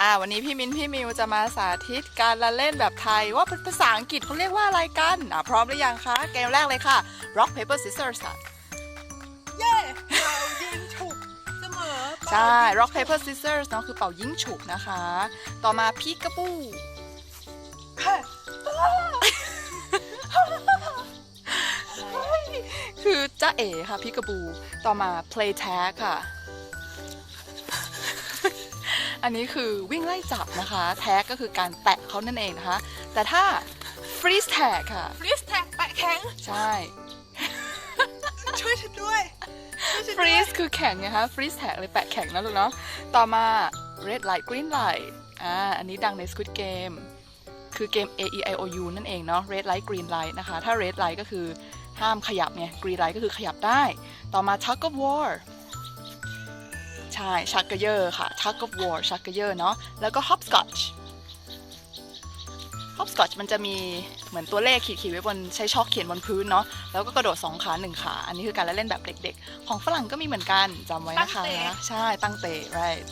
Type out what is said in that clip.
อ่าวันนี้พี่มิ้นพี่มิวจะมาสาธิตการละเล่นแบบไทยว่าเป็นภาษาอังกฤษเขาเรียกว่าอะไรกันอะพร้อมหรือยังคะ เกมแรกเลยค่ะ rock paper scissors ค่ะเย้เรายิงฉุกเสมอใช่ rock paper scissors เนาะคือเป่ายิงฉุบนะคะ ต่อมาพีก a บูเฮ้ยคือจ้าเอ๋ค่ะพีก a บู ต่อมา play tag ค่ะ อันนี้คือวิ่งไล่จับนะคะ แท็กก็คือการแตะเขานั่นเองนะคะ แต่ถ้า freeze tag ค่ะ ฟรีสแท็กแปะแข็ง ใช่ ช่วยฉันด้วยช่วยฉันด้วย freeze คือแข็งไงคะ freeze tag เลยแปะแข็งนะลูกเนาะ ต่อมา red light green light อ่า อันนี้ดังใน Squid Game คือเกม A E I O U นั่นเองเนาะ red light green light นะคะ ถ้า red light ก็คือห้ามขยับไง green light ก็คือขยับได้ ต่อมา tug of war ใช่ชักกระเยอค่ะ tug of war ชักกระเยอเนาะแล้วก็ hopscotch hopscotch มันจะมีเหมือนตัวเลขขีดๆไว้บนใช้ช็อกเขียนบนพื้นเนาะแล้วก็กระโดด 2 ขา 1 ขา อันนี้คือการละเล่นแบบเด็กๆ ของฝรั่งก็มีเหมือนกันจำไว้นะคะใช่ตั้งเตะ right